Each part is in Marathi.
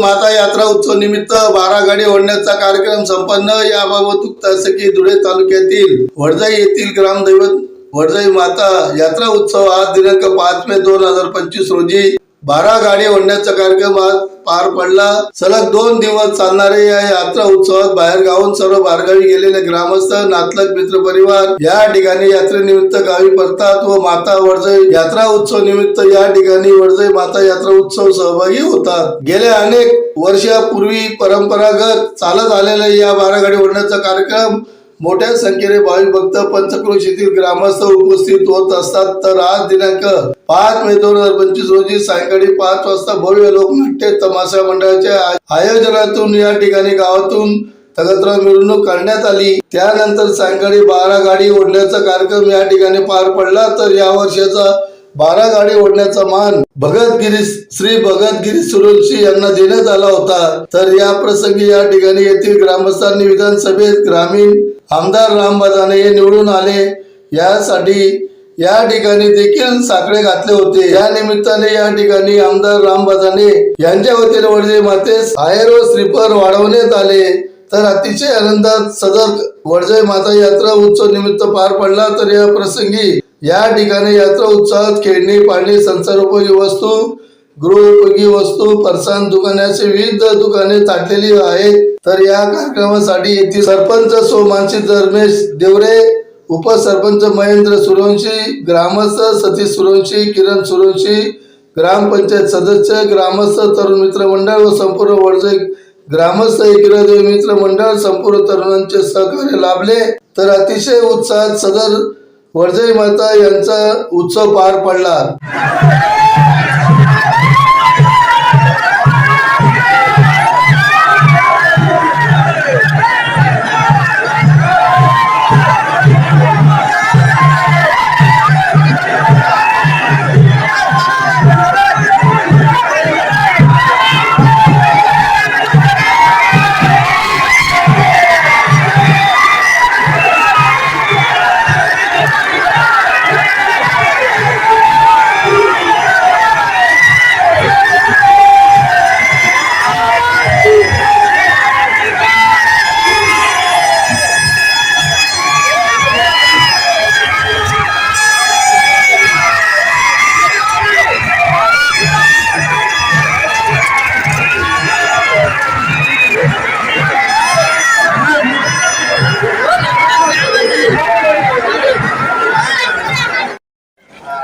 माता यात्रा उत्सव निमित्त बारा गाडी ओढण्याचा कार्यक्रम संपन्न. याबाबत उक्तासकी धुळे तालुक्यातील वडजाई येथील ग्रामदैवत वडजाई माता यात्रा उत्सव आज दिनांक पाच मे दोन हजार पंचवीस रोजी बारा गाडी ओढण्याचा कार्यक्रम आज पार पडला. सलग दोन दिवस चालणाऱ्या या यात्रा उत्सवात बाहेर गावून सर्व बारगावी गेलेले ग्रामस्थ नातलग मित्र परिवार या ठिकाणी यात्रेनिमित्त गावी परतात व माता वडजई यात्रा उत्सव निमित्त या ठिकाणी वडजई माता यात्रा उत्सव सहभागी होतात. गेल्या अनेक वर्षापूर्वी परंपरागत चालत आलेला या बारा गाडी ओढण्याचा कार्यक्रम मोठ्या संख्येने भाविक भक्त पंचक्रोश येथील ग्रामस्थ उपस्थित होत असतात. तर आज दिनांक पाच मे दोन हजार पंचवीस रोजी सायंकाळी पाच वाजता भव्य लोकनाट्य तमाशा मंडळाच्या आयोजनातून या ठिकाणी गावातून तगतराव मिरवणूक काढण्यात आली. त्यानंतर सायंकाळी बारा गाडी ओढण्याचा कार्यक्रम या ठिकाणी पार पडला. तर या वर्षाचा बारा गाडी ओढण्याचा मान भगतगिरी श्री भगतगिरी सुरवंशी यांना देण्यात आला होता. तर या प्रसंगी या ठिकाणी येथील ग्रामस्थांनी विधानसभेत ग्रामीण आमदार राम बदाने हे निवडून आले. यासाठी या ठिकाणी देखील साकडे घातले होते. या निमित्ताने या ठिकाणी आमदार राम बदाने यांच्या वतीने वडजे मातेस आयरो व वाढवण्यात आले. तर अतिशय आनंदात सदर वडजय माता यात्रा उत्सव निमित्त पार पडला. तर या प्रसंगी या ठिकाणी यात्रा उत्सवात खेळणी पाणी संसारोपयोगी वस्तू गृहोपयोगी वस्तू फरसाण दुकानाचे विविध दुकाने ताटलेली आहेत. तर या कार्यक्रमासाठी येथील सरपंच सोमांशी धर्मेश देवरे उपसरपंच महेंद्र सुरवंशी ग्रामस्थ सतीश सुरवंशी किरण सुरवंशी ग्रामपंचायत सदस्य ग्रामस्थ तरुण मित्र मंडळ व संपूर्ण वडजे ग्रामस्थ एकिरादेव मित्र मंडळ संपूर्ण तरुणांचे सहकार्य लाभले. तर अतिशय उत्साहात सदर वडजई माता यांचा उत्सव पार पडला.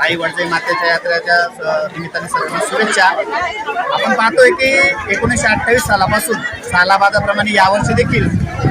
आई वडजाई मातेच्या यात्रेच्या निमित्ताने सर्वांना शुभेच्छा. आपण पाहतोय की एकोणीसशे अठ्ठावीस सालापासून सालाबादाप्रमाणे यावर्षी देखील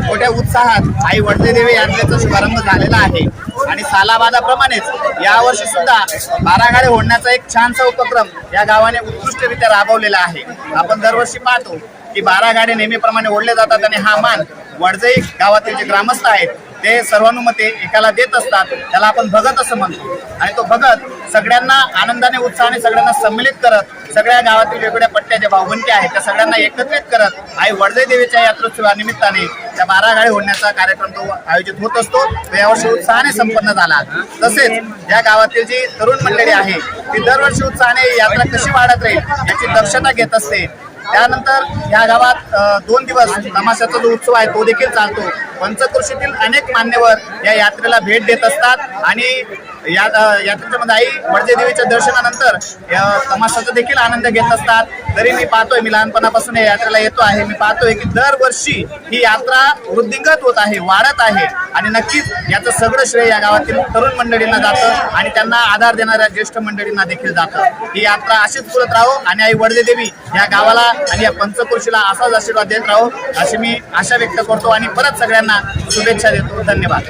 मोठ्या उत्साहात आई वडजाई देवी यात्रेचा शुभारंभ झालेला आहे. आणि सालाबादाप्रमाणेच यावर्षी सुद्धा बारागाडे ओढण्याचा एक छानसा उपक्रम या गावाने उत्कृष्टरित्या राबवलेला आहे. आपण दरवर्षी पाहतो की बारा नेहमीप्रमाणे ओढले जातात आणि हा मान वडजई गावातील जे ग्रामस्थ आहेत ते सर्वानुमते एकाला देत असतात त्याला आपण भगत असं म्हणतो. आणि तो भगत सगळ्यांना आनंदाने उत्साहाने सगळ्यांना सम्मिलित करत सगळ्या गावातील वेगवेगळ्या पट्ट्या ज्या भाऊबंदी आहेत त्या सगळ्यांना एकत्रित करत आई वडदे देवीच्या यात्रोत्सवानिमित्ताने त्या बारा गाळी होण्याचा कार्यक्रम तो आयोजित होत असतो. तो यावर्षी उत्साहाने संपन्न झाला. तसेच या गावातील जी तरुण मंडळी आहे ती दरवर्षी उत्साहाने यात्रा कशी वाढत राहील याची दक्षता घेत असते. त्यानंतर या गावात दोन दिवस तमाशाचा जो उत्सव आहे तो देखील चालतो. पंचकृषीतील अनेक मान्यवर या यात्रेला भेट देत असतात. आणि या यात्रेच्यामध्ये यात्रेच्या मध्ये आई वडजे देवीच्या दर्शनानंतर या तमाशाचा देखील आनंद घेत असतात. तरी मी पाहतोय मी लहानपणापासून या यात्रेला येतो आहे. मी पाहतोय की दरवर्षी ही यात्रा वृद्धिंगत होत आहे वाढत आहे. आणि नक्कीच याचं सगळं श्रेय या गावातील तरुण मंडळींना जातं आणि त्यांना आधार देणाऱ्या ज्येष्ठ मंडळींना देखील जातं. ही यात्रा अशीच पुरत राहो आणि आई वडदे देवी या गावाला आणि या पंचकृषीला असाच आशीर्वाद देत राहो अशी मी आशा व्यक्त करतो. आणि परत सगळ्यांना शुभेच्छा देतो. धन्यवाद.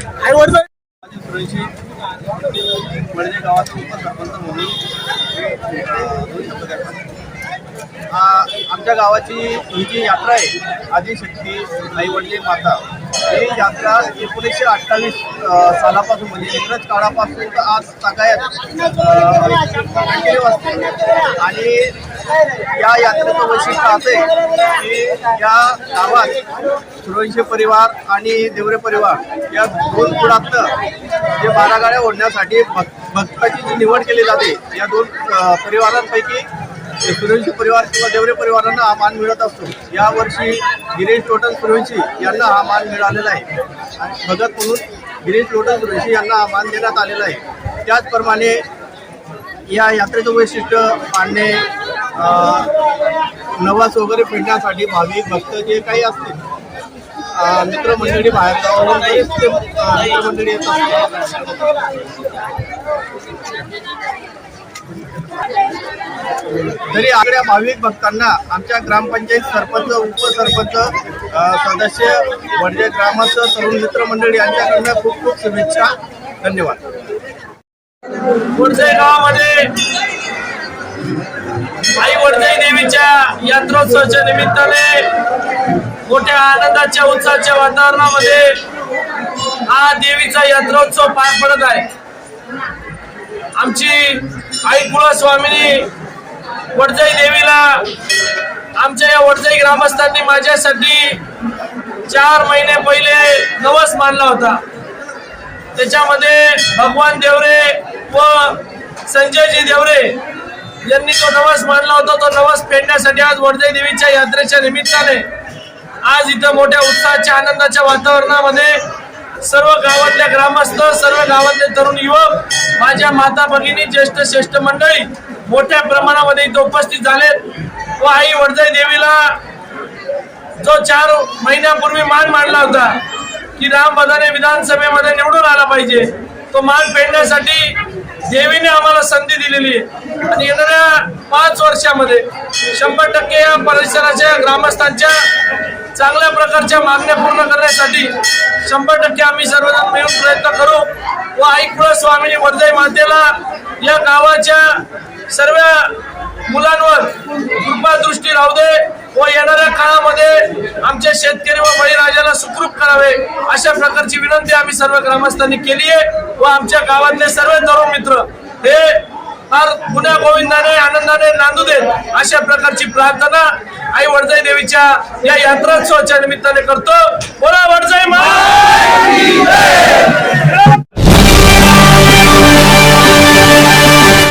उपसरपंच म्हणून आमच्या गावाची ही जी यात्रा आहे आदिशक्ती आई वडले माता ही यात्रा एकोणीसशे अठ्ठावीस सालापासून म्हणजे इंग्रज काळापासून तर आज सगळ्यात कंटिन्यू असते आणि या यात्रेचं वैशिष्ट्य असं आहे की या गावात सुरवंशी परिवार आणि देवरे परिवार या दोन कुळात जे बारा गाड्या ओढण्यासाठी भक्ताची जी निवड केली जाते या दोन परिवारांपैकी सूर्यवंशी परिवार किंवा देवरे परिवारांना हा मान मिळत असतो. यावर्षी गिरीश टोटल सूर्यवंशी यांना हा मान मिळालेला आहे. आणि भगत म्हणून गिरीश टोटल सूर्यवंशी यांना हा मान देण्यात आलेला आहे. त्याचप्रमाणे या यात्रेचं वैशिष्ट्य मांडणे नवस वगैरे फिरण्यासाठी भाविक भक्त जे काही असतील मित्रमंडळी बाहेर गावावरून बरेच ते, अं, मित्रमंडळी तरी आगळ्या भाविक भक्तांना आमच्या ग्रामपंचायत सरपंच उपसरपंच सदस्य वडजे ग्रामस्थ तरुण मित्रमंडळी यांच्याकडनं खूप खूप शुभेच्छा. धन्यवाद. वडजाई गावामध्ये आई वडजाई देवीच्या यात्रोत्सवाच्या निमित्ताने मोठ्या आनंदाच्या उत्साहाच्या वातावरणामध्ये हा देवीचा यात्रोत्सव पार पडत आहे. आमची आई कुळस्वामिनी वडजाई देवीला आमच्या या वडजाई ग्रामस्थांनी माझ्यासाठी चार महिने पहिले नवस मानला होता. त्याच्यामध्ये भगवान देवरे व संजयजी देवरे यांनी तो नवस मानला होता तो नवस फेडण्यासाठी आज वडजाई देवीच्या यात्रेच्या निमित्ताने आज इथं मोठ्या उत्साहाच्या आनंदाच्या वातावरणामध्ये सर्व गावातल्या ग्रामस्थ सर्व गावातले तरुण युवक माझ्या माता भगिनी ज्येष्ठ श्रेष्ठ मंडळी मोठ्या प्रमाणामध्ये इथं उपस्थित झालेत. व आई वडजाई देवीला जो चार महिन्यापूर्वी मान मांडला होता की राम बदाने विधानसभेमध्ये निवडून आला पाहिजे तो मान फेडण्यासाठी देवीने आम्हाला संधी दिलेली आहे. आणि येणाऱ्या पाच वर्षामध्ये शंभर टक्के या परिसराच्या ग्रामस्थांच्या चांगल्या प्रकारच्या मागण्या पूर्ण करण्यासाठी शंभर टक्के आम्ही सर्वजण मिळून प्रयत्न करू व आई स्वामिनी वर्धय मातेला. या गावाच्या सर्व मुलांवर कृपा दृष्टी राहू दे व येणाऱ्या काळामध्ये आमच्या शेतकरी व बळीराजाला सुखरूप करावे अशा प्रकारची विनंती आम्ही सर्व ग्रामस्थांनी केली आहे व आमच्या गावातले सर्व तरुण मित्र हे फार पुण्या गोविंदाने आनंदाने नांदू देत अशा प्रकारची प्रार्थना आई वडजाई देवीच्या या यात्रोत्सवाच्या निमित्ताने करतो. बोला वडजाई मा